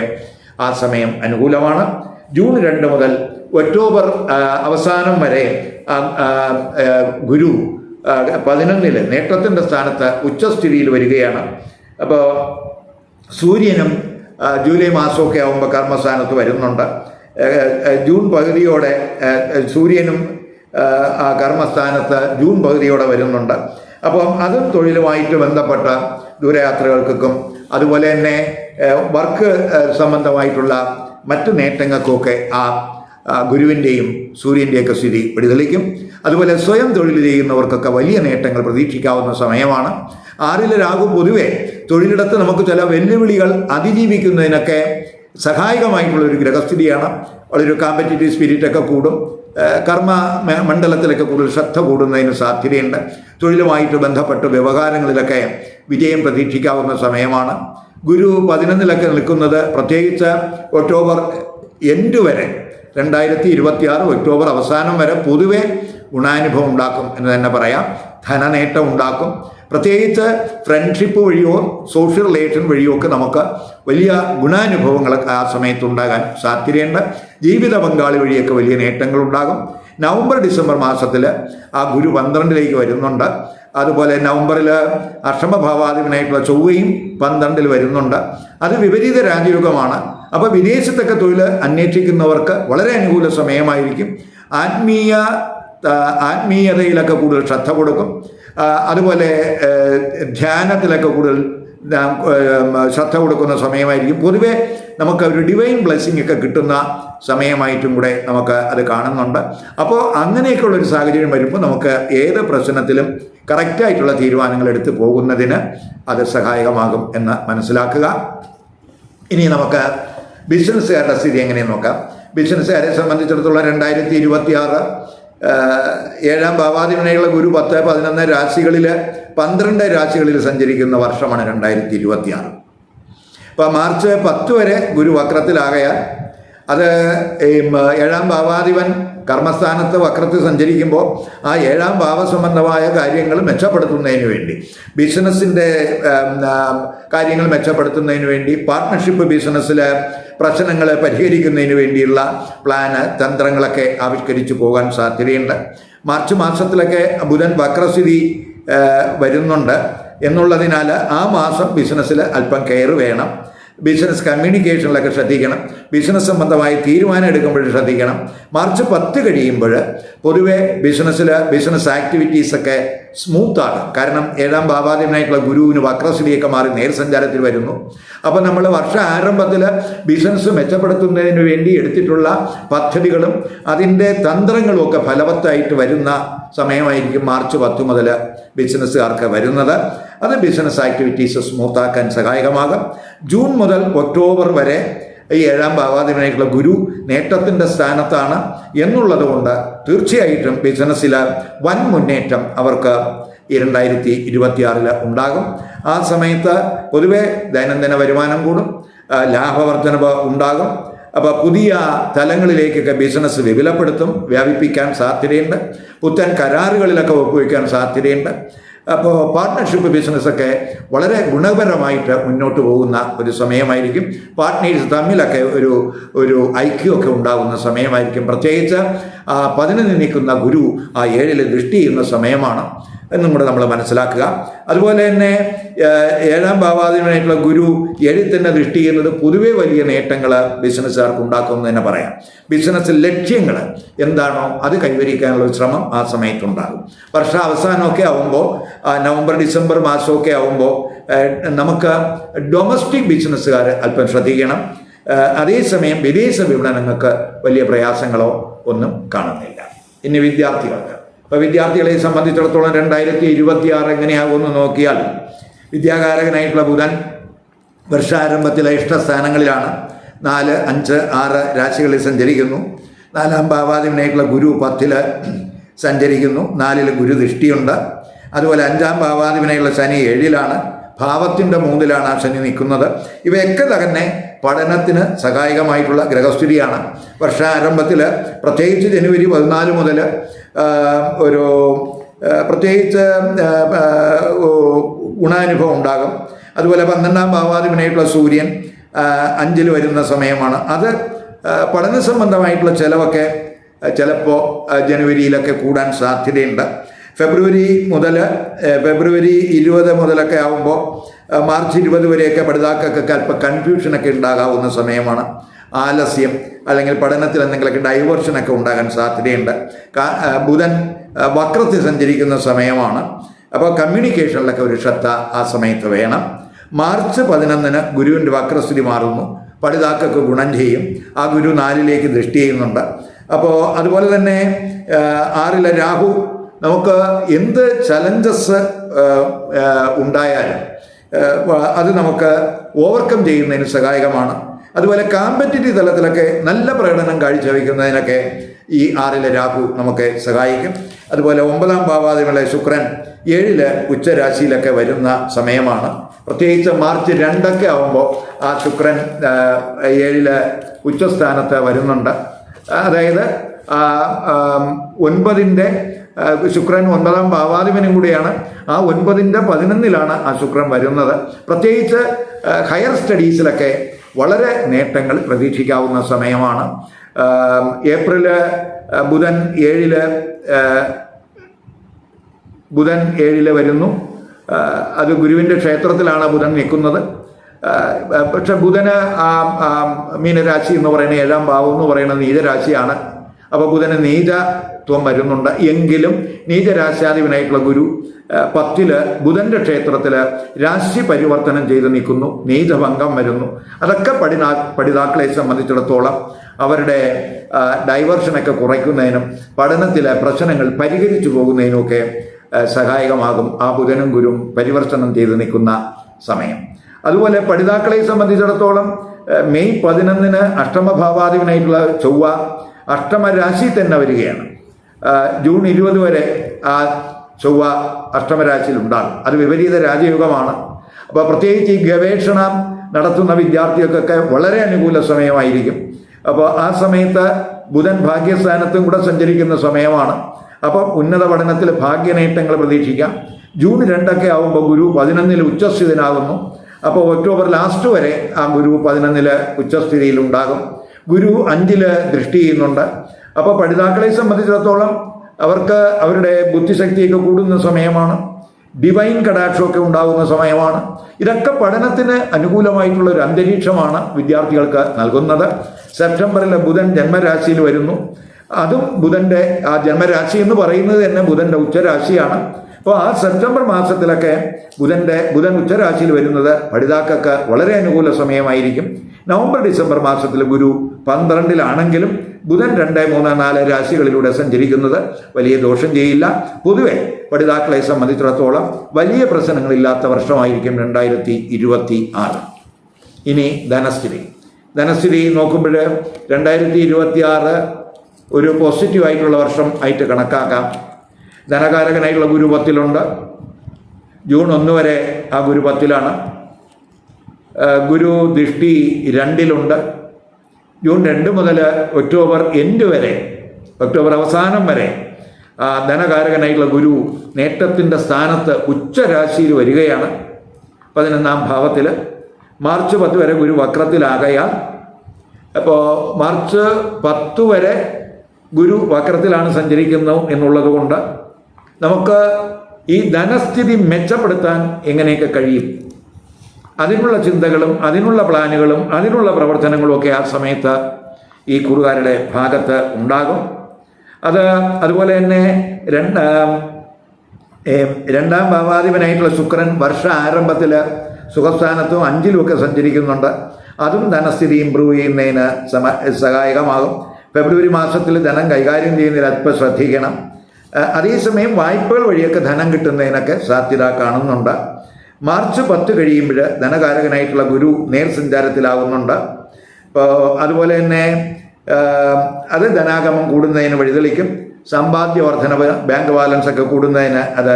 ആ സമയം അനുകൂലമാണ്. ജൂൺ രണ്ട് മുതൽ ഒക്ടോബർ അവസാനം വരെ ഗുരു ആ, പതിനൊന്നിൽ നേട്ടത്തിന്റെ സ്ഥാനത്ത് ഉച്ചസ്ഥിതിയിൽ വരികയാണ്. അപ്പോൾ സൂര്യനും ജൂലൈ മാസമൊക്കെ ആകുമ്പോൾ കർമ്മസ്ഥാനത്ത് വരുന്നുണ്ട്. ജൂൺ പകുതിയോടെ സൂര്യനും കർമ്മസ്ഥാനത്ത് ജൂൺ പകുതിയോടെ വരുന്നുണ്ട്. അപ്പം അതും തൊഴിലുമായിട്ട് ബന്ധപ്പെട്ട ദൂരയാത്രകൾക്കും അതുപോലെ തന്നെ വർക്ക് സംബന്ധമായിട്ടുള്ള മറ്റു നേട്ടങ്ങൾക്കൊക്കെ ആ ഗുരുവിന്റെയും സൂര്യന്റെയൊക്കെ സ്ഥിതി വെടിതെളിക്കും അതുപോലെ സ്വയം തൊഴിൽ ചെയ്യുന്നവർക്കൊക്കെ വലിയ നേട്ടങ്ങൾ പ്രതീക്ഷിക്കാവുന്ന സമയമാണ്. ആറിലെ പൊതുവെ തൊഴിലിടത്ത് നമുക്ക് ചില വെല്ലുവിളികൾ അതിജീവിക്കുന്നതിനൊക്കെ സഹായകമായിട്ടുള്ള ഒരു ഗ്രഹസ്ഥിതിയാണ്. വളരെ കോമ്പറ്റീറ്റീവ് സ്പിരിറ്റൊക്കെ കൂടും. കർമ്മ മണ്ഡലത്തിലൊക്കെ കൂടുതൽ ശ്രദ്ധ കൂടുന്നതിന് സാധ്യതയുണ്ട്. തൊഴിലുമായിട്ട് ബന്ധപ്പെട്ട് വ്യവഹാരങ്ങളിലൊക്കെ വിജയം പ്രതീക്ഷിക്കാവുന്ന സമയമാണ്. ഗുരു പതിനൊന്നിലൊക്കെ നിൽക്കുന്നത് പ്രത്യേകിച്ച് ഒക്ടോബർ എൻഡ് വരെ രണ്ടായിരത്തി ഇരുപത്തിയാറ് ഒക്ടോബർ അവസാനം വരെ പൊതുവെ ഗുണാനുഭവം ഉണ്ടാക്കും എന്ന് തന്നെ പറയാം. ധനനേട്ടം ഉണ്ടാക്കും. പ്രത്യേകിച്ച് ഫ്രണ്ട്ഷിപ്പ് വഴിയോ സോഷ്യൽ റിലേഷൻ വഴിയോ ഒക്കെ നമുക്ക് വലിയ ഗുണാനുഭവങ്ങൾ ആ സമയത്ത് ഉണ്ടാകാൻ സാധ്യതയുണ്ട്. ജീവിത പങ്കാളി വഴിയൊക്കെ വലിയ നേട്ടങ്ങൾ ഉണ്ടാകും. നവംബർ ഡിസംബർ മാസത്തിൽ ആ ഗുരു പന്ത്രണ്ടിലേക്ക് വരുന്നുണ്ട്. അതുപോലെ നവംബറിൽ അഷ്ടമഭാവാധിപനായിട്ടുള്ള ചൊവ്വയും പന്ത്രണ്ടിൽ വരുന്നുണ്ട്. അത് വിപരീത രാജയുഗമാണ്. അപ്പോൾ വിദേശത്തൊക്കെ തൊഴിൽ അന്വേഷിക്കുന്നവർക്ക് വളരെ അനുകൂല സമയമായിരിക്കും. ആത്മീയ ആത്മീയതയിലൊക്കെ കൂടുതൽ ശ്രദ്ധ കൊടുക്കും. അതുപോലെ ധ്യാനത്തിലൊക്കെ കൂടുതൽ ശ്രദ്ധ കൊടുക്കുന്ന സമയമായിരിക്കും. പൊതുവേ നമുക്ക് ഒരു ഡിവൈൻ ബ്ലെസ്സിങ് ഒക്കെ കിട്ടുന്ന സമയമായിട്ടും കൂടെ നമുക്ക് അത് കാണുന്നുണ്ട്. അപ്പോൾ അങ്ങനെയൊക്കെയുള്ള ഒരു സാഹചര്യം വരുമ്പോൾ നമുക്ക് ഏത് പ്രശ്നത്തിലും കറക്റ്റായിട്ടുള്ള തീരുമാനങ്ങൾ എടുത്തു പോകുന്നതിന് അത് സഹായകമാകും എന്ന് മനസ്സിലാക്കുക. ഇനി നമുക്ക് ബിസിനസ്സുകാരുടെ സ്ഥിതി എങ്ങനെയെന്ന് നോക്കാം. ബിസിനസ്സുകാരെ സംബന്ധിച്ചിടത്തോളം രണ്ടായിരത്തി ഇരുപത്തി ആറ് ഏഴാം ഭാവാധിപനയുള്ള ഗുരു പത്ത് പതിനൊന്ന് രാശികളിൽ പന്ത്രണ്ട് രാശികളിൽ സഞ്ചരിക്കുന്ന വർഷമാണ് രണ്ടായിരത്തി ഇരുപത്തിയാറ് അപ്പോൾ മാർച്ച് പത്ത് വരെ ഗുരു വക്രത്തിലാകയാൽ അത് ഏഴാം ഭാവാധിപൻ കർമ്മസ്ഥാനത്ത് വക്രത്തിൽ സഞ്ചരിക്കുമ്പോൾ ആ ഏഴാം ഭാവസംബന്ധമായ കാര്യങ്ങൾ മെച്ചപ്പെടുത്തുന്നതിന് വേണ്ടി ബിസിനസ്സിന്റെ കാര്യങ്ങൾ മെച്ചപ്പെടുത്തുന്നതിന് വേണ്ടി പാർട്ട്ണർഷിപ്പ് ബിസിനസ്സിലെ പ്രശ്നങ്ങളെ പരിഹരിക്കുന്നതിന് വേണ്ടിയുള്ള പ്ലാന് തന്ത്രങ്ങളൊക്കെ ആവിഷ്കരിച്ചു പോകാൻ സാധ്യതയുണ്ട്. മാർച്ച് മാസത്തിലൊക്കെ ബുധൻ വക്രസ്ഥിതി വരുന്നുണ്ട്. എന്നുള്ളതിനാൽ ആ മാസം ബിസിനസ്സിൽ അല്പം കെയർ വേണം. ബിസിനസ് കമ്മ്യൂണിക്കേഷനിലൊക്കെ ശ്രദ്ധിക്കണം. ബിസിനസ് സംബന്ധമായി തീരുമാനം എടുക്കുമ്പോൾ ശ്രദ്ധിക്കണം. മാർച്ച് പത്ത് കഴിയുമ്പോൾ പൊതുവെ ബിസിനസ്സിൽ ബിസിനസ് ആക്ടിവിറ്റീസൊക്കെ സ്മൂത്താണ് കാരണം ഏഴാം ഭാവാധിപനായിട്ടുള്ള ഗുരുവിന് വക്രശ്രീയൊക്കെ മാറി നേർസഞ്ചാരത്തിൽ വരുന്നു. അപ്പോൾ നമ്മൾ വർഷ ആരംഭത്തിൽ ബിസിനസ് മെച്ചപ്പെടുത്തുന്നതിന് വേണ്ടി എടുത്തിട്ടുള്ള പദ്ധതികളും അതിന്റെ തന്ത്രങ്ങളും ഒക്കെ ഫലവത്തായിട്ട് വരുന്ന സമയമായിരിക്കും മാർച്ച് പത്ത് മുതൽ ബിസിനസ്സുകാർക്ക് വരുന്നത്. അത് ബിസിനസ് ആക്ടിവിറ്റീസ് സ്മൂത്താക്കാൻ സഹായകമാകാം. ജൂൺ മുതൽ ഒക്ടോബർ വരെ ഈ ഏഴാം ഭാവാധിപനായിട്ടുള്ള ഗുരു നേട്ടത്തിന്റെ സ്ഥാനത്താണ് എന്നുള്ളത് കൊണ്ട് തീർച്ചയായിട്ടും ബിസിനസ്സിൽ വൻ മുന്നേറ്റം അവർക്ക് രണ്ടായിരത്തി ഇരുപത്തിയാറിൽ ഉണ്ടാകും. ആ സമയത്ത് പൊതുവെ ദൈനംദിന വരുമാനം കൂടും ലാഭവർദ്ധനവ് ഉണ്ടാകും. അപ്പോൾ പുതിയ തലങ്ങളിലേക്കൊക്കെ ബിസിനസ് വിപുലപ്പെടുത്തും വ്യാപിപ്പിക്കാൻ സാധ്യതയുണ്ട്. പുത്തൻ കരാറുകളിലൊക്കെ ഒപ്പുവയ്ക്കാൻ സാധ്യതയുണ്ട്. അപ്പോൾ പാർട്ട്ണർഷിപ്പ് ബിസിനസ്സൊക്കെ വളരെ ഗുണപരമായിട്ട് മുന്നോട്ട് പോകുന്ന ഒരു സമയമായിരിക്കും. പാർട്ട്നേഴ്സ് തമ്മിലൊക്കെ ഒരു ഒരു ഐക്യമൊക്കെ ഉണ്ടാകുന്ന സമയമായിരിക്കും. പ്രത്യേകിച്ച് പതിനൊന്ന് നിൽക്കുന്ന ഗുരു ആ ഏഴിൽ ദൃഷ്ടി ചെയ്യുന്ന സമയമാണ്. എന്നും കൂടെ നമ്മൾ മനസ്സിലാക്കുക. അതുപോലെ തന്നെ ഏഴാം ഭാവാധീനായിട്ടുള്ള ഗുരു എഴുത്തിന്റെ ദൃഷ്ടി ചെയ്യുന്നത് പൊതുവേ വലിയ നേട്ടങ്ങൾ ബിസിനസ്സുകാർക്ക് ഉണ്ടാക്കുമെന്ന് തന്നെ പറയാം. ബിസിനസ് ലക്ഷ്യങ്ങൾ എന്താണോ അത് കൈവരിക്കാനുള്ള ശ്രമം ആ സമയത്തുണ്ടാകും. വർഷ അവസാനമൊക്കെ ആവുമ്പോൾ നവംബർ ഡിസംബർ മാസമൊക്കെ ആവുമ്പോൾ നമുക്ക് ഡൊമസ്റ്റിക് ബിസിനസ്സുകാർ അല്പം ശ്രദ്ധിക്കണം. അതേസമയം വിദേശ വിപണനങ്ങൾക്ക് വലിയ പ്രയാസങ്ങളോ ഒന്നും കാണുന്നില്ല. ഇനി വിദ്യാർത്ഥികൾക്ക് അപ്പോൾ വിദ്യാർത്ഥികളെ സംബന്ധിച്ചിടത്തോളം രണ്ടായിരത്തി ഇരുപത്തി ആറ് എങ്ങനെയാകുമെന്ന് നോക്കിയാൽ വിദ്യാകാരകനായിട്ടുള്ള ബുധൻ വർഷാരംഭത്തിലെ ഇഷ്ടസ്ഥാനങ്ങളിലാണ്. നാല് അഞ്ച് ആറ് രാശികളിൽ സഞ്ചരിക്കുന്നു. നാലാം ഭാവാധിപനായിട്ടുള്ള ഗുരു പത്തിൽ സഞ്ചരിക്കുന്നു. നാലിൽ ഗുരു ദൃഷ്ടിയുണ്ട്. അതുപോലെ അഞ്ചാം ഭാവാധിപനായിട്ടുള്ള ശനി ഏഴിലാണ്. ഭാവത്തിന്റെ മൂന്നിലാണ് ആ ശനി നിൽക്കുന്നത്. ഇവയൊക്കെ തന്നെ പഠനത്തിന് സഹായകമായിട്ടുള്ള ഗ്രഹസ്ഥിതിയാണ്. വർഷാരംഭത്തിൽ പ്രത്യേകിച്ച് ജനുവരി പതിനാല് മുതൽ ഒരു പ്രത്യേകിച്ച് ഗുണാനുഭവം ഉണ്ടാകും. അതുപോലെ പന്ത്രണ്ടാം ഭാവാധിപനായിട്ടുള്ള സൂര്യൻ അഞ്ചിൽ വരുന്ന സമയമാണ്. അത് പഠന സംബന്ധമായിട്ടുള്ള ചിലവൊക്കെ ചിലപ്പോൾ ജനുവരിയിലൊക്കെ കൂടാൻ സാധ്യതയുണ്ട്. ഫെബ്രുവരി മുതൽ ഫെബ്രുവരി ഇരുപത് മുതലൊക്കെ ആകുമ്പോൾ മാർച്ച് ഇരുപത് വരെയൊക്കെ പഠിതാക്കൾക്കൊക്കെ അല്പം കൺഫ്യൂഷനൊക്കെ ഉണ്ടാകാവുന്ന സമയമാണ്. ആലസ്യം അല്ലെങ്കിൽ പഠനത്തിൽ എന്തെങ്കിലുമൊക്കെ ഡൈവേർഷനൊക്കെ ഉണ്ടാകാൻ സാധ്യതയുണ്ട്. ബുധൻ വക്രത്തിൽ സഞ്ചരിക്കുന്ന സമയമാണ്. അപ്പോൾ കമ്മ്യൂണിക്കേഷനിലൊക്കെ ഒരു ശ്രദ്ധ ആ സമയത്ത് വേണം. മാർച്ച് പതിനൊന്നിന് ഗുരുവിന്റെ വക്രസ്ഥിതി മാറുന്നു. പഠിതാക്കൾക്ക് ഗുണം ചെയ്യും. ആ ഗുരു നാലിലേക്ക് ദൃഷ്ടി ചെയ്യുന്നുണ്ട്. അപ്പോൾ അതുപോലെ തന്നെ ആറിലെ രാഹു നമുക്ക് എന്ത് ചലഞ്ചസ് ഉണ്ടായാലും അത് നമുക്ക് ഓവർകം ചെയ്യുന്നതിന് സഹായകമാണ്. അതുപോലെ കാമ്പറ്റീറ്റീവ് തലത്തിലൊക്കെ നല്ല പ്രകടനം കാഴ്ചവെക്കുന്നതിനൊക്കെ ഈ ആറിലെ രാഹു നമുക്ക് സഹായിക്കും. അതുപോലെ ഒമ്പതാം ഭാവാദികളെ ശുക്രൻ ഏഴിൽ ഉച്ചരാശിയിലൊക്കെ വരുന്ന സമയമാണ്. പ്രത്യേകിച്ച് മാർച്ച് രണ്ടൊക്കെ ആകുമ്പോൾ ആ ശുക്രൻ ഏഴിൽ ഉച്ചസ്ഥാനത്ത് വരുന്നുണ്ട്. അതായത് ഒൻപതിന്റെ ശുക്രൻ ഒൻപതാം ഭാവാധിപനും കൂടിയാണ്. ആ ഒൻപതിന്റെ പതിനൊന്നിലാണ് ആ ശുക്രൻ വരുന്നത്. പ്രത്യേകിച്ച് ഹയർ സ്റ്റഡീസിലൊക്കെ വളരെ നേട്ടങ്ങൾ പ്രതീക്ഷിക്കാവുന്ന സമയമാണ്. ഏപ്രിൽ ബുധൻ ഏഴിൽ ബുധൻ ഏഴിൽ വരുന്നു. അത് ഗുരുവിന്റെ ക്ഷേത്രത്തിലാണ് ബുധൻ നിൽക്കുന്നത്. പക്ഷെ ബുധന് മീനരാശി എന്ന് പറയുന്ന ഏഴാം ഭാവം എന്ന് പറയുന്നത് നീചരാശിയാണ്. അപ്പോൾ ബുധന് നീചത്വം വരുന്നുണ്ട്. എങ്കിലും നീചരാശാധിപനായിട്ടുള്ള ഗുരു പത്തിൽ ബുധന്റെ ക്ഷേത്രത്തിൽ രാശി പരിവർത്തനം ചെയ്ത് നിൽക്കുന്നു. നീചഭംഗം വരുന്നു. അതൊക്കെ പഠിതാ പഠിതാക്കളെ സംബന്ധിച്ചിടത്തോളം അവരുടെ ഡൈവേർഷനൊക്കെ കുറയ്ക്കുന്നതിനും പഠനത്തിലെ പ്രശ്നങ്ങൾ പരിഹരിച്ചു പോകുന്നതിനുമൊക്കെ സഹായകമാകും ആ ബുധനും ഗുരും പരിവർത്തനം ചെയ്ത് നിൽക്കുന്ന സമയം. അതുപോലെ പഠിതാക്കളെ സംബന്ധിച്ചിടത്തോളം മെയ് പതിനൊന്നിന് അഷ്ടമഭാവാധിപനായിട്ടുള്ള ചൊവ്വ അഷ്ടമരാശി തന്നെ വരികയാണ്. ജൂൺ ഇരുപത് വരെ ആ ചൊവ്വ അഷ്ടമരാശിയിൽ ഉണ്ടാകും. അത് വിപരീത രാജയുഗമാണ്. അപ്പോൾ പ്രത്യേകിച്ച് ഈ ഗവേഷണം നടത്തുന്ന വിദ്യാർത്ഥികൾക്കൊക്കെ വളരെ അനുകൂല സമയമായിരിക്കും. അപ്പോൾ ആ സമയത്ത് ബുധൻ ഭാഗ്യസ്ഥാനത്തും കൂടെ സഞ്ചരിക്കുന്ന സമയമാണ്. അപ്പോൾ ഉന്നത പഠനത്തിൽ ഭാഗ്യനേട്ടങ്ങൾ പ്രതീക്ഷിക്കാം. ജൂൺ രണ്ടൊക്കെ ആകുമ്പോൾ ഗുരു പതിനൊന്നിൽ ഉച്ചസ്ഥിതനാകുന്നു. അപ്പോൾ ഒക്ടോബർ ലാസ്റ്റ് വരെ ആ ഗുരു പതിനൊന്നിൽ ഉച്ചസ്ഥിതിയിൽ ഉണ്ടാകും. ഗുരു അഞ്ചിൽ ദൃഷ്ടി ചെയ്യുന്നുണ്ട്. അപ്പോൾ പഠിതാക്കളെ സംബന്ധിച്ചിടത്തോളം അവർക്ക് അവരുടെ ബുദ്ധിശക്തിയൊക്കെ കൂടുന്ന സമയമാണ്. ഡിവൈൻ കടാക്ഷമൊക്കെ ഉണ്ടാകുന്ന സമയമാണ്. ഇതൊക്കെ പഠനത്തിന് അനുകൂലമായിട്ടുള്ള ഒരു അന്തരീക്ഷമാണ് വിദ്യാർത്ഥികൾക്ക് നൽകുന്നത്. സെപ്റ്റംബറിലെ ബുധൻ ജന്മരാശിയിൽ വരുന്നു. അതും ബുധന്റെ ആ ജന്മരാശി എന്ന് പറയുന്നത് തന്നെ ബുധന്റെ ഉച്ചരാശിയാണ്. അപ്പോൾ ആ സെപ്റ്റംബർ മാസത്തിലൊക്കെ ബുധന്റെ ബുധൻ ഉച്ചരാശിയിൽ വരുന്നത് പഠിതാക്കൾക്ക് വളരെ അനുകൂല സമയമായിരിക്കും. നവംബർ ഡിസംബർ മാസത്തിൽ ഗുരു പന്ത്രണ്ടിലാണെങ്കിലും ബുധൻ രണ്ട് മൂന്ന് നാല് രാശികളിലൂടെ സഞ്ചരിക്കുന്നത് വലിയ ദോഷം ചെയ്യില്ല. പൊതുവെ പഠിതാക്കളെ സംബന്ധിച്ചിടത്തോളം വലിയ പ്രശ്നങ്ങളില്ലാത്ത വർഷമായിരിക്കും രണ്ടായിരത്തി ഇരുപത്തി ആറ് ഇനി ധനസ്ഥിതി. ധനസ്ഥിതി നോക്കുമ്പോൾ രണ്ടായിരത്തി ഇരുപത്തി ആറ് ഒരു പോസിറ്റീവ് ആയിട്ടുള്ള വർഷം ആയിട്ട് കണക്കാക്കാം. ധനകാരകനായിട്ടുള്ള ഗുരു പത്തിലുണ്ട്. ജൂൺ ഒന്ന് വരെ ആ ഗുരു പത്തിലാണ്. ഗുരു ദൃഷ്ടി രണ്ടിലുണ്ട്. ജൂൺ രണ്ട് മുതൽ ഒക്ടോബർ എൻഡ് വരെ ഒക്ടോബർ അവസാനം വരെ ധനകാരകനായിട്ടുള്ള ഗുരു നേട്ടത്തിന്റെ സ്ഥാനത്ത് ഉച്ചരാശിയിൽ വരികയാണ്. പതിനൊന്നാം ഭാവത്തിൽ. മാർച്ച് പത്ത് വരെ ഗുരു വക്രത്തിലാകയാൽ അപ്പോൾ മാർച്ച് പത്ത് വരെ ഗുരു വക്രത്തിലാണ് സഞ്ചരിക്കുന്നത് എന്നുള്ളത് കൊണ്ട് നമുക്ക് ഈ ധനസ്ഥിതി മെച്ചപ്പെടുത്താൻ എങ്ങനെയൊക്കെ കഴിയും? അതിനുള്ള ചിന്തകളും അതിനുള്ള പ്ലാനുകളും അതിനുള്ള പ്രവർത്തനങ്ങളും ഒക്കെ ആ സമയത്ത് ഈ കുറുകാരുടെ ഭാഗത്ത് ഉണ്ടാകും. അത് അതുപോലെ തന്നെ രണ്ട് രണ്ടാം ഭാവാധിപനായിട്ടുള്ള ശുക്രൻ വർഷ ആരംഭത്തിൽ സുഖസ്ഥാനത്തും അഞ്ചിലുമൊക്കെ സഞ്ചരിക്കുന്നുണ്ട്. അതും ധനസ്ഥിതി ഇമ്പ്രൂവ് ചെയ്യുന്നതിന് സമ സഹായകമാകും. ഫെബ്രുവരി മാസത്തിൽ ധനം കൈകാര്യം ചെയ്യുന്നതിൽ അല്പം ശ്രദ്ധിക്കണം. അതേസമയം വായ്പകൾ വഴിയൊക്കെ ധനം കിട്ടുന്നതിനൊക്കെ സാധ്യത കാണുന്നുണ്ട്. മാർച്ച് പത്ത് കഴിയുമ്പോൾ ധനകാരകനായിട്ടുള്ള ഗുരു നേർ സഞ്ചാരത്തിലാവുന്നുണ്ട് അതുപോലെ തന്നെ അത് ധനാഗമം കൂടുന്നതിന് വഴിതെളിക്കും. സമ്പാദ്യ വർധനവ് ബാങ്ക് ബാലൻസ് ഒക്കെ കൂടുന്നതിന് അത്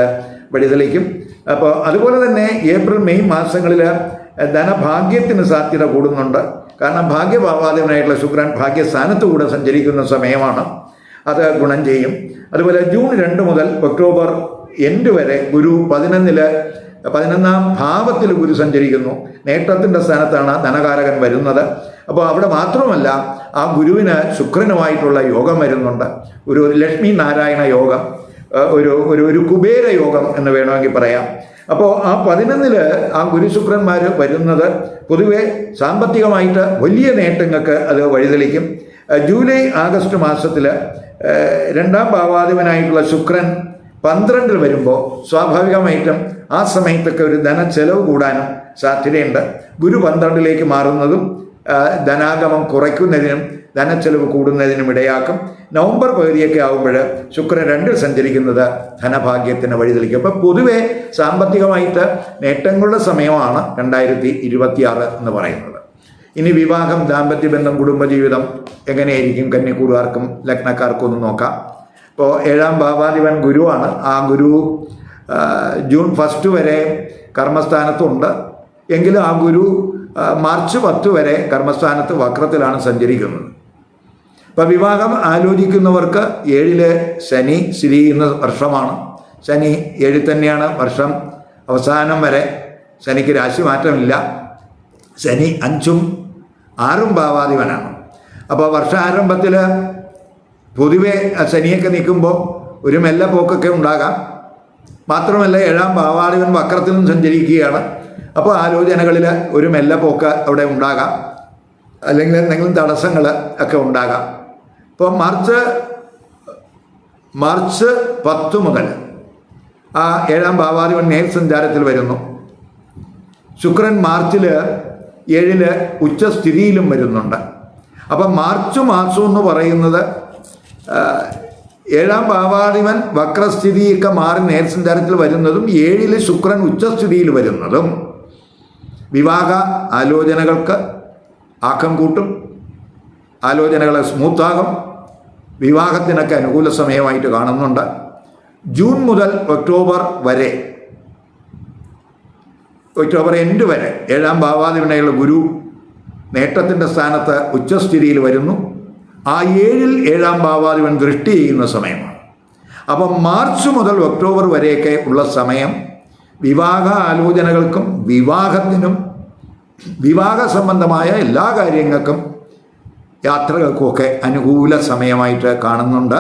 വഴിതെളിക്കും. അപ്പോൾ അതുപോലെ തന്നെ ഏപ്രിൽ മെയ് മാസങ്ങളിൽ ധനഭാഗ്യത്തിന് സാധ്യത കൂടുന്നുണ്ട്. കാരണം ഭാഗ്യഭാവാദിവനായിട്ടുള്ള ശുക്രൻ ഭാഗ്യസ്ഥാനത്ത് കൂടെ സഞ്ചരിക്കുന്ന സമയമാണ്. അത് ഗുണം ചെയ്യും. അതുപോലെ ജൂൺ രണ്ട് മുതൽ ഒക്ടോബർ എൻഡ് വരെ ഗുരു പതിനൊന്നിൽ പതിനൊന്നാം ഭാവത്തിൽ ഗുരു സഞ്ചരിക്കുന്നു. നേട്ടത്തിന്റെ സ്ഥാനത്താണ് ധനകാരകൻ വരുന്നത്. അപ്പോൾ അവിടെ മാത്രമല്ല ആ ഗുരുവിന് ശുക്രനുമായിട്ടുള്ള യോഗം വരുന്നുണ്ട്. ഒരു ലക്ഷ്മി നാരായണ യോഗം ഒരു ഒരു ഒരു കുബേര യോഗം എന്ന് വേണമെങ്കിൽ പറയാം. അപ്പോൾ ആ പതിനൊന്നിൽ ആ ഗുരുശുക്രന്മാർ വരുന്നത് പൊതുവെ സാമ്പത്തികമായിട്ട് വലിയ നേട്ടങ്ങൾക്ക് അത് വഴിതെളിക്കും. ജൂലൈ ആഗസ്റ്റ് മാസത്തിൽ രണ്ടാം ഭാവാധിപനായിട്ടുള്ള ശുക്രൻ പന്ത്രണ്ടിൽ വരുമ്പോൾ സ്വാഭാവികമായിട്ടും ആ സമയത്തൊക്കെ ഒരു ധന ചെലവ് കൂടാനും സാധ്യതയുണ്ട്. ഗുരു പന്ത്രണ്ടിലേക്ക് മാറുന്നതും ധനാഗമം കുറയ്ക്കുന്നതിനും ധനച്ചെലവ് കൂടുന്നതിനും ഇടയാക്കും. നവംബർ പകുതിയൊക്കെ ആകുമ്പോൾ ശുക്രൻ രണ്ടിൽ സഞ്ചരിക്കുന്നത് ധനഭാഗ്യത്തിന് വഴിതെളിക്കും. അപ്പം പൊതുവെ സാമ്പത്തികമായിട്ട് നേട്ടങ്ങളുടെ സമയമാണ് രണ്ടായിരത്തി ഇരുപത്തിയാറ് എന്ന് പറയുന്നത്. ഇനി വിവാഹം ദാമ്പത്യബന്ധം കുടുംബജീവിതം എങ്ങനെയായിരിക്കും? കന്യക്കൂറുകാർക്കും ലഗ്നക്കാർക്കും ഒന്ന് നോക്കാം. ഇപ്പോൾ ഏഴാം ഭാവാധിപൻ ഗുരുവാണ്. ആ ഗുരു ജൂൺ ഫസ്റ്റ് വരെ കർമ്മസ്ഥാനത്തുണ്ട്. എങ്കിലും ആ ഗുരു മാർച്ച് പത്ത് വരെ കർമ്മസ്ഥാനത്ത് വക്രത്തിലാണ് സഞ്ചരിക്കുന്നത്. ഇപ്പം വിവാഹം ആലോചിക്കുന്നവർക്ക് ഏഴിലെ ശനി സ്ഥിതി ചെയ്യുന്ന വർഷമാണ്. ശനി ഏഴിൽ തന്നെയാണ് വർഷം അവസാനം വരെ ശനിക്ക് രാശി മാറ്റമില്ല. ശനി അഞ്ചും ആറും ഭാവാധിപനാണ്. അപ്പോൾ വർഷാരംഭത്തിൽ പൊതുവെ ശനിയൊക്കെ നിൽക്കുമ്പോൾ ഒരു മെല്ല പോക്കൊക്കെ ഉണ്ടാകാം. മാത്രമല്ല ഏഴാം ഭാവാധിപൻ വക്രത്തിലും സഞ്ചരിക്കുകയാണ്. അപ്പോൾ ആലോചനകളിൽ ഒരു മെല്ല പോക്ക് അവിടെ ഉണ്ടാകാം. അല്ലെങ്കിൽ എന്തെങ്കിലും തടസ്സങ്ങൾ ഒക്കെ ഉണ്ടാകാം. ഇപ്പോൾ മാർച്ച് മാർച്ച് പത്ത് മുതൽ ആ ഏഴാം ഭാവാധിപൻ നേർ സഞ്ചാരത്തിൽ വരുന്നു. ശുക്രൻ മാർച്ചിൽ ഏഴിൽ ഉച്ചസ്ഥിതിയിലും വരുന്നുണ്ട്. അപ്പം മാർച്ച് മാസം എന്ന് പറയുന്നത് ഏഴാം ഭാവാധിപൻ വക്രസ്ഥിതിയൊക്കെ മാറി നേർസഞ്ചാരത്തിൽ വരുന്നതും ഏഴിൽ ശുക്രൻ ഉച്ചസ്ഥിതിയിൽ വരുന്നതും. വിവാഹ ആലോചനകൾക്ക് ആക്കം കൂട്ടും. ആലോചനകൾ സ്മൂത്താകും. വിവാഹത്തിനൊക്കെ അനുകൂല സമയമായിട്ട് കാണുന്നുണ്ട്. ജൂൺ മുതൽ ഒക്ടോബർ വരെ ഒക്ടോബർ എൻഡ് വരെ ഏഴാം ഭാവാധിപനയുള്ള ഗുരു നേട്ടത്തിന്റെ സ്ഥാനത്ത് ഉച്ചസ്ഥിതിയിൽ വരുന്നു. ആ ഏഴിൽ ഏഴാം ഭാവാധിപൻ ദൃഷ്ടി ചെയ്യുന്ന സമയമാണ്. അപ്പം മാർച്ച് മുതൽ ഒക്ടോബർ വരെയൊക്കെ ഉള്ള സമയം വിവാഹ ആലോചനകൾക്കും വിവാഹത്തിനും വിവാഹ സംബന്ധമായ എല്ലാ കാര്യങ്ങൾക്കും യാത്രകൾക്കുമൊക്കെ അനുകൂല സമയമായിട്ട് കാണുന്നുണ്ട്.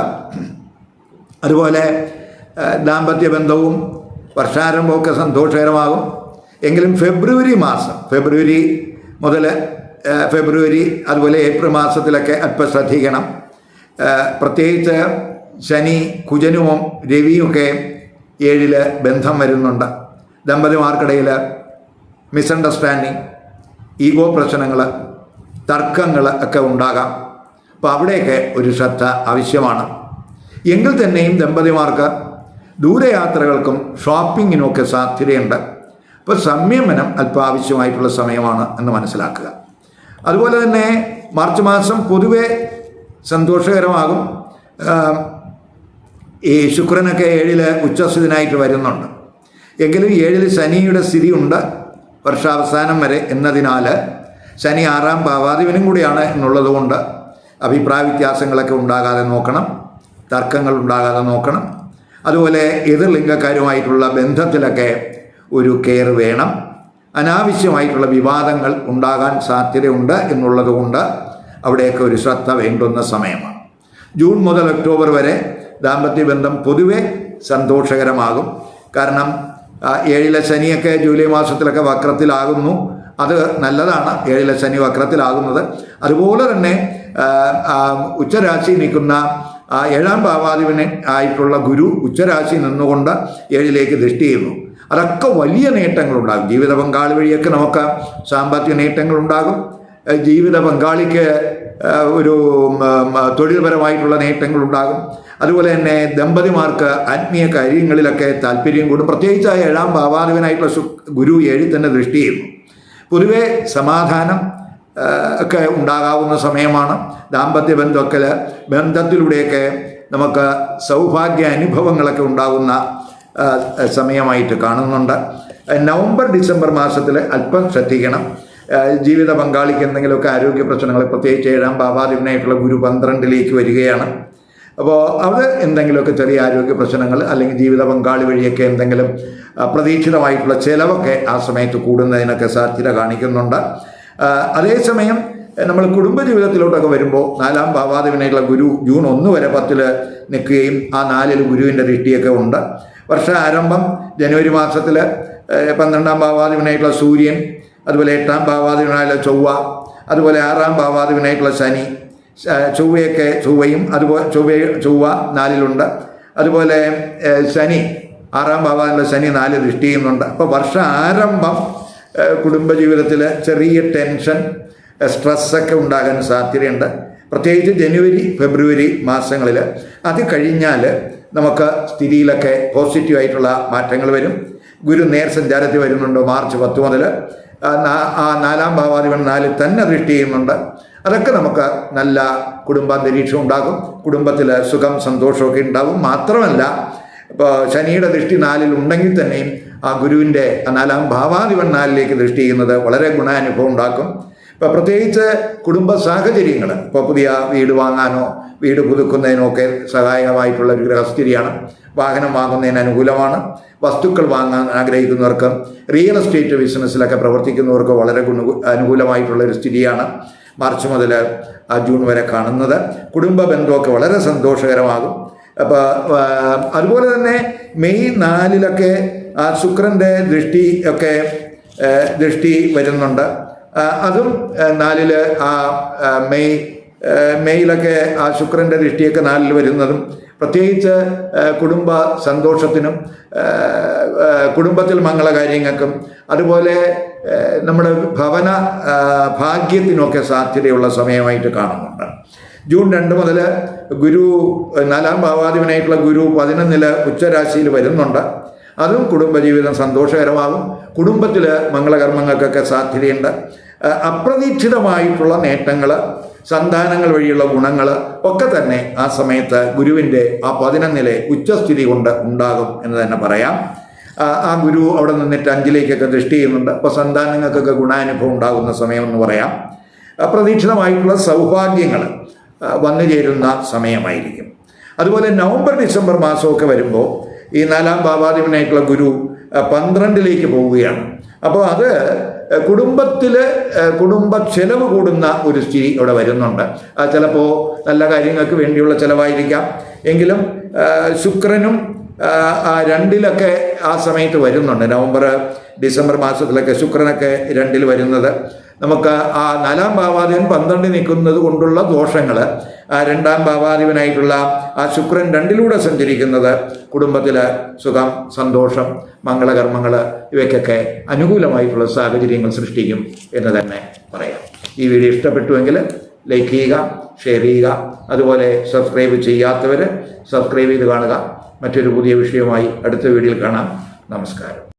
അതുപോലെ ദാമ്പത്യ ബന്ധവും വർഷാരംഭമൊക്കെ സന്തോഷകരമാകും. എങ്കിലും ഫെബ്രുവരി മാസം ഫെബ്രുവരി മുതൽ ഫെബ്രുവരി അതുപോലെ ഏപ്രിൽ മാസത്തിലൊക്കെ അല്പം ശ്രദ്ധിക്കണം. പ്രത്യേകിച്ച് ശനി കുജനുവും രവിയുമൊക്കെ ഏഴിൽ ബന്ധം വരുന്നുണ്ട്. ദമ്പതിമാർക്കിടയിൽ മിസ്അണ്ടർസ്റ്റാൻഡിങ് ഈഗോ പ്രശ്നങ്ങൾ തർക്കങ്ങൾ ഒക്കെ ഉണ്ടാകാം. അപ്പോൾ അവിടെയൊക്കെ ഒരു ശ്രദ്ധ ആവശ്യമാണ്. എങ്കിൽ തന്നെയും ദമ്പതിമാർക്ക് ദൂരയാത്രകൾക്കും ഷോപ്പിങ്ങിനും ഒക്കെ സാധ്യതയുണ്ട്. അപ്പോൾ സംയമനം അല്പം ആവശ്യമായിട്ടുള്ള സമയമാണ് എന്ന് മനസ്സിലാക്കുക. അതുപോലെ തന്നെ മാർച്ച് മാസം പൊതുവെ സന്തോഷകരമാകും. ഈ ശുക്രനൊക്കെ ഏഴിൽ ഉച്ചസ്ഥിതനായിട്ട് വരുന്നുണ്ട്. എങ്കിലും ഏഴിൽ ശനിയുടെ സ്ഥിതിയുണ്ട് വർഷാവസാനം വരെ എന്നതിനാൽ ശനി ആറാം ഭാവാധിപനും കൂടിയാണ് എന്നുള്ളത് കൊണ്ട് അഭിപ്രായ വ്യത്യാസങ്ങളൊക്കെ ഉണ്ടാകാതെ നോക്കണം. തർക്കങ്ങൾ ഉണ്ടാകാതെ നോക്കണം. അതുപോലെ എതിർലിംഗക്കാരുമായിട്ടുള്ള ബന്ധത്തിലൊക്കെ ഒരു കെയർ വേണം. അനാവശ്യമായിട്ടുള്ള വിവാദങ്ങൾ ഉണ്ടാകാൻ സാധ്യതയുണ്ട് എന്നുള്ളതുകൊണ്ട് അവിടെയൊക്കെ ഒരു ശ്രദ്ധ വേണ്ടുന്ന സമയമാണ്. ജൂൺ മുതൽ ഒക്ടോബർ വരെ ദാമ്പത്യ ബന്ധം പൊതുവെ സന്തോഷകരമാകും. കാരണം ഏഴിലെ ശനിയൊക്കെ ജൂലൈ മാസത്തിലൊക്കെ വക്രത്തിലാകുന്നു. അത് നല്ലതാണ് ഏഴിലെ ശനി വക്രത്തിലാകുന്നത്. അതുപോലെ തന്നെ ഉച്ചരാശി നിൽക്കുന്ന ഏഴാം ഭാവാധിപന് ആയിട്ടുള്ള ഗുരു ഉച്ചരാശി നിന്നുകൊണ്ട് ഏഴിലേക്ക് ദൃഷ്ടി ചെയ്യുന്നു. അതൊക്കെ വലിയ നേട്ടങ്ങളുണ്ടാകും. ജീവിത പങ്കാളി വഴിയൊക്കെ നമുക്ക് സാമ്പത്തിക നേട്ടങ്ങളുണ്ടാകും. ജീവിത പങ്കാളിക്ക് ഒരു തൊഴിൽപരമായിട്ടുള്ള നേട്ടങ്ങളുണ്ടാകും. അതുപോലെ തന്നെ ദമ്പതിമാർക്ക് ആത്മീയ കാര്യങ്ങളിലൊക്കെ താല്പര്യം കൂടും. പ്രത്യേകിച്ച് ആ ഏഴാം ഭാവാധിപനായിട്ടുള്ള ഗുരു ഏഴിൽ തന്നെ ദൃഷ്ടി ചെയ്യുന്നു. പൊതുവെ സമാധാനം ഒക്കെ ഉണ്ടാകാവുന്ന സമയമാണ്. ദാമ്പത്യ ബന്ധമൊക്കെ ബന്ധത്തിലൂടെയൊക്കെ നമുക്ക് സൗഭാഗ്യ അനുഭവങ്ങളൊക്കെ ഉണ്ടാകുന്ന സമയമായിട്ട് കാണുന്നുണ്ട്. നവംബർ ഡിസംബർ മാസത്തിൽ അല്പം ശ്രദ്ധിക്കണം. ജീവിത പങ്കാളിക്ക് എന്തെങ്കിലുമൊക്കെ ആരോഗ്യ പ്രശ്നങ്ങൾ പ്രത്യേകിച്ച് ഏഴാം ഭാവാധിപനായിട്ടുള്ള ഗുരു പന്ത്രണ്ടിലേക്ക് വരികയാണ്. അപ്പോൾ അത് എന്തെങ്കിലുമൊക്കെ ചെറിയ ആരോഗ്യ പ്രശ്നങ്ങൾ അല്ലെങ്കിൽ ജീവിത പങ്കാളി വഴിയൊക്കെ എന്തെങ്കിലും പ്രതീക്ഷിതമായിട്ടുള്ള ചിലവൊക്കെ ആ സമയത്ത് കൂടുന്നതിനൊക്കെ സാധ്യത കാണിക്കുന്നുണ്ട്. അതേസമയം നമ്മൾ കുടുംബജീവിതത്തിലോട്ടൊക്കെ വരുമ്പോൾ നാലാം ഭാവാധിപനായിട്ടുള്ള ഗുരു ജൂൺ ഒന്ന് വരെ പത്തിൽ നിൽക്കുകയും ആ നാലിൽ ഗുരുവിന്റെ ദൃഷ്ടിയൊക്കെ ഉണ്ട്. വർഷ ആരംഭം ജനുവരി മാസത്തിൽ പന്ത്രണ്ടാം ഭാവാധിപനായിട്ടുള്ള സൂര്യൻ അതുപോലെ എട്ടാം ഭാവാധിപനായിട്ടുള്ള ചൊവ്വ അതുപോലെ ആറാം ഭാവാധിപനായിട്ടുള്ള ശനി ചൊവ്വയൊക്കെ ചൊവ്വയും അതുപോലെ ചൊവ്വ ചൊവ്വ നാലിലുണ്ട്. അതുപോലെ ശനി ആറാം ഭാവാനുള്ള ശനി നാല് ദൃഷ്ടി ചെയ്യുന്നുണ്ട്. അപ്പോൾ വർഷ ആരംഭം കുടുംബജീവിതത്തിൽ ചെറിയ ടെൻഷൻ സ്ട്രെസ്സൊക്കെ ഉണ്ടാകാൻ സാധ്യതയുണ്ട്. പ്രത്യേകിച്ച് ജനുവരി ഫെബ്രുവരി മാസങ്ങളിൽ അത് കഴിഞ്ഞാൽ നമുക്ക് സ്ഥിതിയിലൊക്കെ പോസിറ്റീവായിട്ടുള്ള മാറ്റങ്ങൾ വരും. ഗുരു നേർ സഞ്ചാരത്തിൽ വരുന്നുണ്ട് മാർച്ച് പത്ത് മുതൽ ആ നാലാം ഭാവാധിപൻ നാലിൽ തന്നെ ദൃഷ്ടി ചെയ്യുന്നുണ്ട്. അതൊക്കെ നമുക്ക് നല്ല കുടുംബാന്തരീക്ഷം ഉണ്ടാകും. കുടുംബത്തിൽ സുഖം സന്തോഷമൊക്കെ ഉണ്ടാകും മാത്രമല്ല ഇപ്പോൾ ശനിയുടെ ദൃഷ്ടി നാലിൽ ഉണ്ടെങ്കിൽ തന്നെയും ആ ഗുരുവിന്റെ ആ നാലാം ഭാവാധിപൻ നാലിലേക്ക് ദൃഷ്ടി ചെയ്യുന്നത് വളരെ ഗുണാനുഭവം ഉണ്ടാക്കും. ഇപ്പോൾ പ്രത്യേകിച്ച് കുടുംബ സാഹചര്യങ്ങൾ ഇപ്പോൾ പുതിയ വീട് വാങ്ങാനോ വീട് പുതുക്കുന്നതിനൊക്കെ സഹായകമായിട്ടുള്ള ഒരു ഗ്രഹസ്ഥിതിയാണ് വാഹനം വാങ്ങുന്നതിന് അനുകൂലമാണ്. വസ്തുക്കൾ വാങ്ങാൻ ആഗ്രഹിക്കുന്നവർക്ക് റിയൽ എസ്റ്റേറ്റ് ബിസിനസ്സിലൊക്കെ പ്രവർത്തിക്കുന്നവർക്ക് വളരെ ഗുണ അനുകൂലമായിട്ടുള്ള ഒരു സ്ഥിതിയാണ് മാർച്ച് മുതൽ ജൂൺ വരെ കാണുന്നത്. കുടുംബ ബന്ധമൊക്കെ വളരെ സന്തോഷകരമാകും. അപ്പോൾ അതുപോലെ തന്നെ മെയ് നാലിലൊക്കെ ശുക്രന്റെ ദൃഷ്ടി ഒക്കെ ദൃഷ്ടി വരുന്നുണ്ട്. അതും നാലിൽ ആ, മെയ് ഏഹ്, മെയ്യിലൊക്കെ ആ ശുക്രന്റെ ദൃഷ്ടിയൊക്കെ നാലിൽ വരുന്നതും പ്രത്യേകിച്ച് കുടുംബ സന്തോഷത്തിനും കുടുംബത്തിൽ മംഗള കുടുംബത്തിൽ മംഗളകാര്യങ്ങൾക്കും അതുപോലെ നമ്മുടെ ഭവന ഭാഗ്യത്തിനൊക്കെ സാധ്യതയുള്ള സമയമായിട്ട് കാണുന്നുണ്ട്. ജൂൺ രണ്ട് മുതൽ ഗുരു നാലാം ഭാവാധിപനായിട്ടുള്ള ഗുരു പതിനൊന്നിൽ ഉച്ചരാശിയിൽ വരുന്നുണ്ട്. അതും കുടുംബജീവിതം സന്തോഷകരമാകും. കുടുംബത്തിൽ മംഗളകർമ്മങ്ങൾക്കൊക്കെ സാധ്യതയുണ്ട്. അപ്രതീക്ഷിതമായിട്ടുള്ള നേട്ടങ്ങൾ സന്താനങ്ങൾ വഴിയുള്ള ഗുണങ്ങൾ ഒക്കെ തന്നെ ആ സമയത്ത് ഗുരുവിന്റെ ആ പതിനൊന്നിലെ ഉച്ചസ്ഥിതി കൊണ്ട് ഉണ്ടാകും എന്ന് തന്നെ പറയാം. ആ, ഗുരു അവിടെ നിന്നിട്ട് അഞ്ചിലേക്കൊക്കെ ദൃഷ്ടി ചെയ്യുന്നുണ്ട്. അപ്പോൾ സന്താനങ്ങൾക്കൊക്കെ ഗുണാനുഭവം ഉണ്ടാകുന്ന സമയമെന്ന് പറയാം. അപ്രതീക്ഷിതമായിട്ടുള്ള സൗഭാഗ്യങ്ങൾ വന്നു ചേരുന്ന സമയമായിരിക്കും. അതുപോലെ നവംബർ ഡിസംബർ മാസമൊക്കെ വരുമ്പോൾ ഈ നാലാം ഭാവാധിപനായിട്ടുള്ള ഗുരു പന്ത്രണ്ടിലേക്ക് പോവുകയാണ്. അപ്പോൾ അത് കുടുംബത്തിൽ കുടുംബ ചെലവ് കൂടുന്ന ഒരു സ്ഥിതി ഇവിടെ വരുന്നുണ്ട്. ചിലപ്പോൾ നല്ല കാര്യങ്ങൾക്ക് വേണ്ടിയുള്ള ചിലവായിരിക്കാം. എങ്കിലും ശുക്രനും രണ്ടിലൊക്കെ ആ സമയത്ത് വരുന്നുണ്ട്. നവംബർ ഡിസംബർ മാസത്തിലൊക്കെ ശുക്രനൊക്കെ രണ്ടിൽ വരുന്നത്. നമുക്ക് ആ നാലാം ഭാവാധിപൻ പന്ത്രണ്ടിൽ നിൽക്കുന്നത് കൊണ്ടുള്ള ദോഷങ്ങൾ ആ രണ്ടാം ഭാവാധിപനായിട്ടുള്ള ആ ശുക്രൻ രണ്ടിലൂടെ സഞ്ചരിക്കുന്നത് കുടുംബത്തിൽ സുഖം സന്തോഷം മംഗളകർമ്മങ്ങൾ ഇവയ്ക്കൊക്കെ അനുകൂലമായിട്ടുള്ള സാഹചര്യങ്ങൾ സൃഷ്ടിക്കും എന്ന് തന്നെ പറയാം. ഈ വീഡിയോ ഇഷ്ടപ്പെട്ടുവെങ്കിൽ ലൈക്ക് ചെയ്യുക ഷെയർ ചെയ്യുക അതുപോലെ സബ്സ്ക്രൈബ് ചെയ്യാത്തവർ സബ്സ്ക്രൈബ് ചെയ്ത് കാണുക. മറ്റൊരു പുതിയ വിഷയവുമായി അടുത്ത വീഡിയോയിൽ കാണാം. നമസ്കാരം.